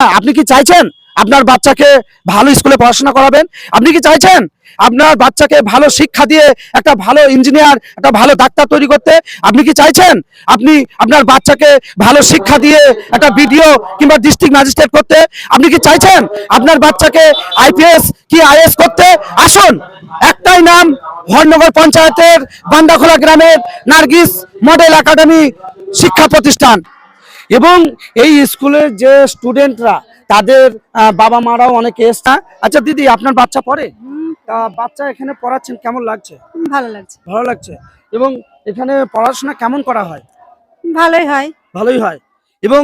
আপনি কি চাইছেন আপনার বাচ্চাকে ভালো স্কুলে পড়াশোনা করাবেন? আপনি কি চাইছেন আপনার বাচ্চাকে ভালো শিক্ষা দিয়ে একটা ভালো ইঞ্জিনিয়ার একটা ভালো ডাক্তার তৈরি করতে? আপনি কি চাইছেন আপনি আপনার বাচ্চাকে ভালো শিক্ষা দিয়ে একটা বিডিও কিংবা ডিস্ট্রিক্ট ম্যাজিস্ট্রেট করতে? আপনি কি চাইছেন আপনার বাচ্চাকে আইপিএস কি আইএস করতে? আসুন, একটাই নাম হরনগর পঞ্চায়েতের বান্দাখোলা গ্রামের নার্গিস মডেল একাডেমি শিক্ষা প্রতিষ্ঠান। এবং এই স্কুলের যে স্টুডেন্টরা তাদের বাবা মারাও অনেকে এসছে। আচ্ছা দিদি আপনার বাচ্চা পড়ে? তা বাচ্চা এখানে পড়াচ্ছেন কেমন লাগছে? ভালো লাগছে। ভালো লাগছে। এবং এখানে পড়াশোনা কেমন করা হয়? ভালোই হয়। ভালোই হয়। এবং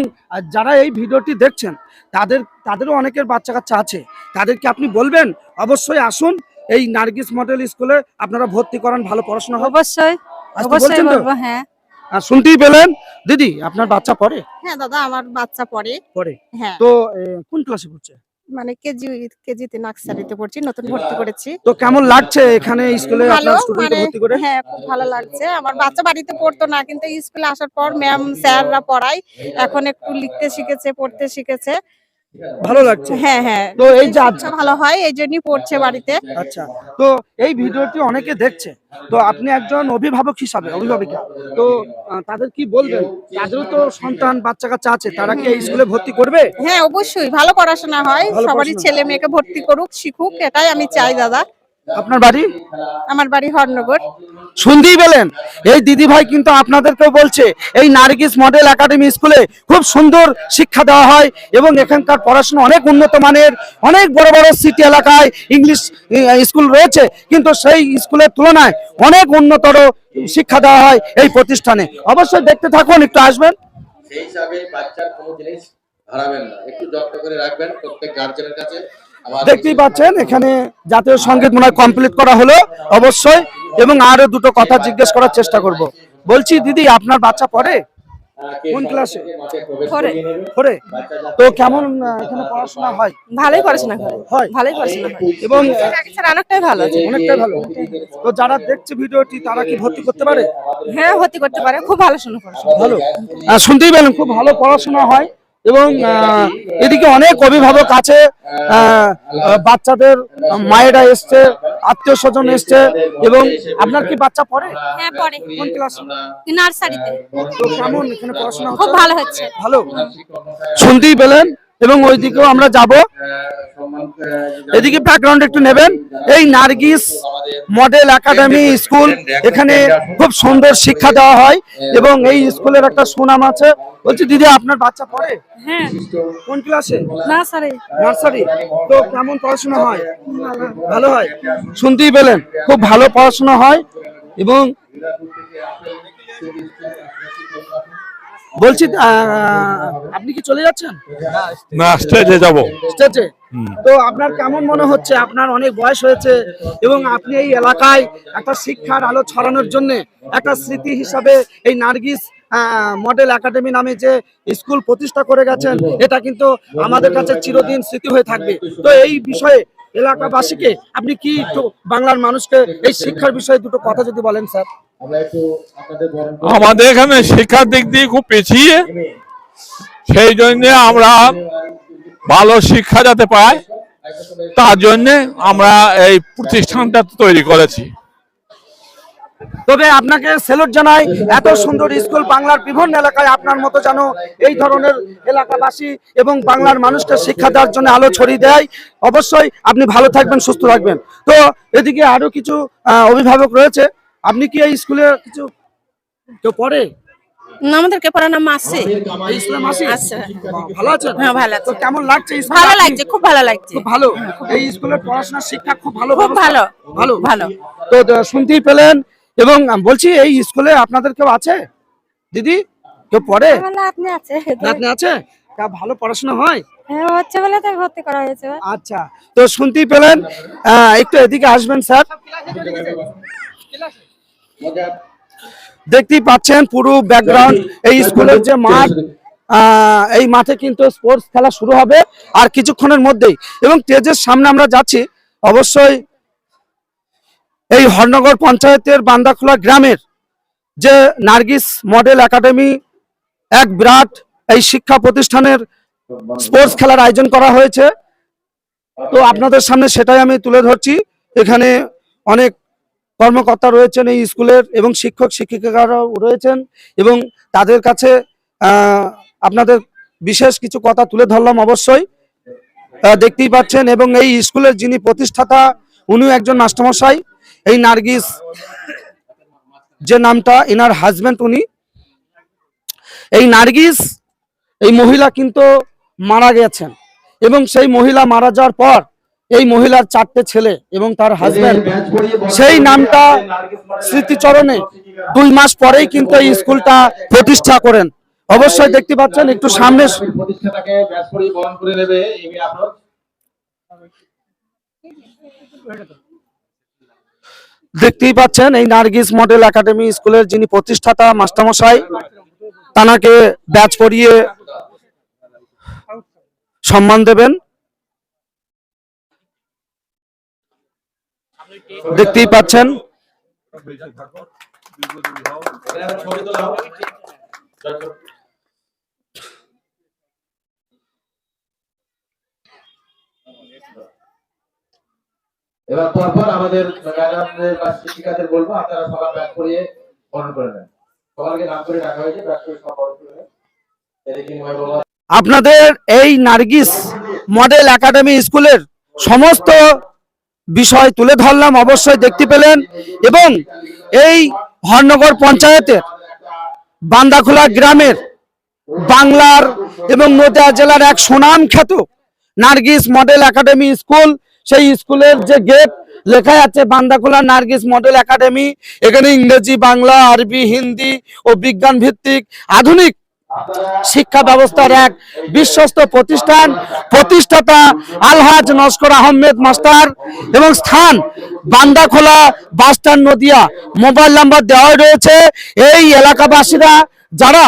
যারা এই ভিডিওটি দেখছেন তাদের তাদেরও অনেকের বাচ্চা কাচ্চা আছে। তাদেরকে আপনি বলবেন অবশ্যই আসুন এই নার্গিস মডেল স্কুলে আপনারা ভর্তি করান ভালো পড়াশোনা হবে। অবশ্যই। অবশ্যই হ্যাঁ। আর শুনতেই পেলেন? দিদি আপনার বাচ্চা পড়ে? হ্যাঁ দাদা আমার বাচ্চা পড়ে। পড়ে? হ্যাঁ। তো কোন ক্লাসে পড়ছে? মানে কেজি কেজিতে নার্সারিতে পড়ছি নতুন ভর্তি করেছি। তো কেমন লাগছে এখানে স্কুলে আপনার স্টুডেন্টকে মানে ভর্তি করে? হ্যাঁ খুব ভালো লাগছে। আমার বাচ্চা বাড়িতে পড়তো না কিন্তু স্কুলে আসার পর ম্যাম স্যাররা পড়ায়। এখন একটু লিখতে শিখেছে পড়তে শিখেছে। ভালো লাগছে? হ্যাঁ হ্যাঁ। তো এই যে আচ্ছা ভালো হয় এই জন্যই পড়ছে বাড়িতে। আচ্ছা। তো এই ভিডিওটি অনেকে দেখছে। তো আপনি একজন অভিভাবক হিসাবে অভিভাবিকা। তো তাদের কি বলবেন? তাদেরও তো সন্তান বাচ্চা কাচ্চা আছে। তারা কি এই স্কুলে ভর্তি করবে? হ্যাঁ অবশ্যই। ভালো পড়াশোনা হয়। সবারই ছেলে মেয়েকে ভর্তি করুক শিখুক এটাই আমি চাই দাদা। আপনার বাড়ি? আমার বাড়ি হরনগর। শুনতেই পেলেন? এই দিদি ভাই কিন্তু আপনাদেরকেও বলছে এই নার্গিস মডেল একাডেমি স্কুলে খুব সুন্দর শিক্ষা দেওয়া হয় এবং এখানকার পড়াশোনা অনেক উন্নত মানের অনেক বড় বড় সিটি এলাকায় ইংলিশ স্কুল রয়েছে কিন্তু সেই স্কুলের তুলনায় অনেক উন্নতর শিক্ষা দেওয়া হয় এই প্রতিষ্ঠানে। অবশ্যই দেখতে থাকুন একটু আসবেন। সেই হিসাবে বাচ্চার কোনো জিনিস হারাবেন না। একটু যত্ন করে রাখবেন প্রত্যেক গার্জেনের কাছে। দেখতেই পাচ্ছেন এখানে জাতীয় সংগীত মনে হয় কমপ্লিট করা হলো অবশ্যই এবং আরও দুটো কথা জিজ্ঞেস করার চেষ্টা করব। বলছি দিদি আপনার বাচ্চা পড়ে? কোন ক্লাসে? পড়ে। তো কেমন এখানে পড়াশোনা হয়। ভালোই পড়াশোনা করে হয়। ভালোই পড়াশোনা হয়। এবং স্যার অনেকটাই ভালো। আছে অনেকটাই ভালো। তো যারা দেখছে ভিডিওটি তারা কি ভর্তি করতে পারে? হ্যাঁ ভর্তি করতে পারে। খুব ভালো শোনা পড়াশোনা। ভালো। শুনতেই পেলেন খুব ভালো পড়াশোনা হয়। এবং এদিকে অনেক অভিভাবক আছে বাচ্চাদের মায়েরা এসছে আত্মীয় স্বজন এসছে এবং আপনার কি বাচ্চা পড়ে? হ্যাঁ পড়ে। কোন ক্লাস নার্সারিতে তো। কেমন? এখানে পড়াশোনা খুব ভালো হচ্ছে। ভালো? শুনতেই পেলেন এবং ওই দিকেও আমরা যাব। এদিকে ব্যাকগ্রাউন্ড একটু নেবেন। এই নার্গিস মডেল একাডেমি স্কুল এখানে খুব সুন্দর শিক্ষা দেওয়া হয়। এবং এই স্কুলের একটা সুনাম আছে। বলছি দিদি আপনার বাচ্চা পড়ে? হ্যাঁ। কোন ক্লাসে? নার্সারি। নার্সারি। তো কেমন পড়াশোনা হয়? ভালো হয়? শুনতেই পেলেন। খুব ভালো পড়াশোনা হয় এবং বলছি আহ, কি চলে যাচ্ছেন? না স্টেজে যাব। স্টেজে তো আপনার কেমন মনে হচ্ছে? আপনার অনেক বয়স হয়েছে এবং আপনি এই এলাকায় একটা শিক্ষার আলো ছড়ানোর জন্য একটা স্মৃতি হিসাবে এই নার্গিস মডেল একাডেমি নামে যে স্কুল প্রতিষ্ঠা করে গেছেন এটা কিন্তু আমাদের কাছে চিরদিন স্মৃতি হয়ে থাকবে। তো এই বিষয়ে এলাকাবাসীকে আপনি কি একটু বাংলার মানুষকে এই শিক্ষার বিষয়ে দুটো কথা যদি বলেন স্যার। আমরা একটু আপনাদের বরণ করে। আমাদের এখানে শিক্ষার দিক দিয়ে খুব পিছিয়ে। সেই জন্য আমরা ভালো শিক্ষা যাতে পাই তার জন্য আমরা এই প্রতিষ্ঠানটা তৈরি করেছি। তবে আপনাকে সেলুট জানাই এত সুন্দর স্কুল বাংলার বিভিন্ন এলাকায় আপনার মতো যেন এই ধরনের এলাকাবাসী এবং বাংলার মানুষকে শিক্ষা দেওয়ার জন্য আলো ছড়িয়ে দেয়। অবশ্যই আপনি ভালো থাকবেন সুস্থ থাকবেন। তো এদিকে আরও কিছু অভিভাবক রয়েছে। আপনি কি এই স্কুলে কিছু কেউ পড়ে? আমাদেরকে পড়ানো মাসে। এই স্কুলে মাসি? আচ্ছা। ভালো আছেন? হ্যাঁ, ভালো আছি। তো কেমন লাগছে ভালো লাগছে খুব ভালো লাগছে। ভালো। এই স্কুলের পড়াশোনা শিক্ষা খুব ভালো খুব ভালো ভালো। ভালো। তো শুনতেই পেলেন। এবং বলছি এই স্কুলে আপনাদের কেউ আছে? দিদি কেউ পড়ে? আপনি আছে আপনি আছে? তা ভালো পড়াশোনা হয়? হ্যাঁ হচ্ছে বলে তো ভর্তি করা হয়েছে। আচ্ছা। তো শুনতেই পেলেন। আহ, একটু এদিকে আসবেন স্যার। দেখতেই পাচ্ছেন পুরো ব্যাকগ্রাউন্ড এই স্কুলের যে মাঠ এই মাঠে কিন্তু স্পোর্টস খেলা শুরু হবে আর কিছুক্ষণের মধ্যেই। এবং স্টেজের সামনে আমরা যাচ্ছি, অবশ্যই এই হরনগর পঞ্চায়েতের বান্দাখোলা গ্রামের যে নার্গিস মডেল একাডেমি, এক বিরাট এই শিক্ষা প্রতিষ্ঠানের স্পোর্টস খেলার আয়োজন করা হয়েছে। তো আপনাদের সামনে সেটাই আমি তুলে ধরছি। এখানে অনেক কর্মকর্তা রয়েছেন এই স্কুলের এবং শিক্ষক শিক্ষিকারাও রয়েছেন এবং তাদের কাছে আপনাদের বিশেষ কিছু কথা তুলে ধরলাম অবশ্যই। দেখতেই পাচ্ছেন এবং এই স্কুলের যিনি প্রতিষ্ঠাতা, উনিও একজন মাস্টারমশাই। এই নার্গিস যে নামটা, এনার হাজবেন্ড উনি। এই নার্গিস, এই মহিলা কিন্তু মারা গেছেন এবং সেই মহিলা মারা যাওয়ার পর এই মহিলার চারটে ছেলে এবং তার হাজব্যান্ড সেই নামটা স্মৃতিচরণে দুই মাস পরেই কিন্তু এই স্কুলটা প্রতিষ্ঠা করেন। অবশ্যই দেখতে পাচ্ছেন, একটু সামনে দেখতেই পাচ্ছেন, এই নার্গিস মডেল একাডেমি স্কুলের যিনি প্রতিষ্ঠাতা মাস্টারমশাই, তানাকে ব্যাচ পরিয়ে সম্মান দেবেন। দেখতেই পাচ্ছেন। এবার পরপর আমাদের ম্যাডামদের বা শিক্ষিকাদের বলব আপনারা সবার করিয়ে বরণ করে নেন। সবাইকে নাম করে ডাকা হয়েছে করে সব বরণ করে আপনাদের এই নার্গিস মডেল একাডেমি স্কুলের সমস্ত বিষয় তুলে ধরলাম, অবশ্যই দেখতে পেলেন। এবং এই হরনগর পঞ্চায়েতের বান্দাখোলা গ্রামের বাংলার এবং নদিয়া জেলার এক সুনাম খ্যাত নার্গিস মডেল একাডেমি স্কুল, সেই স্কুলের যে গেট লেখা আছে, বান্দাখোলা নার্গিস মডেল একাডেমি। এখানে ইংরেজি, বাংলা, আরবি, হিন্দি ও বিজ্ঞান ভিত্তিক আধুনিক শিক্ষা ব্যবস্থার এক বিশ্বস্ত প্রতিষ্ঠান, প্রতিষ্ঠাতা আলহাজ নস্কর আহমেদ মাস্টার, এবং স্থান Bandakhola bus stand Nadia. Mobile number দেওয়া রয়েছে। এই এলাকাবাসীরা, যারা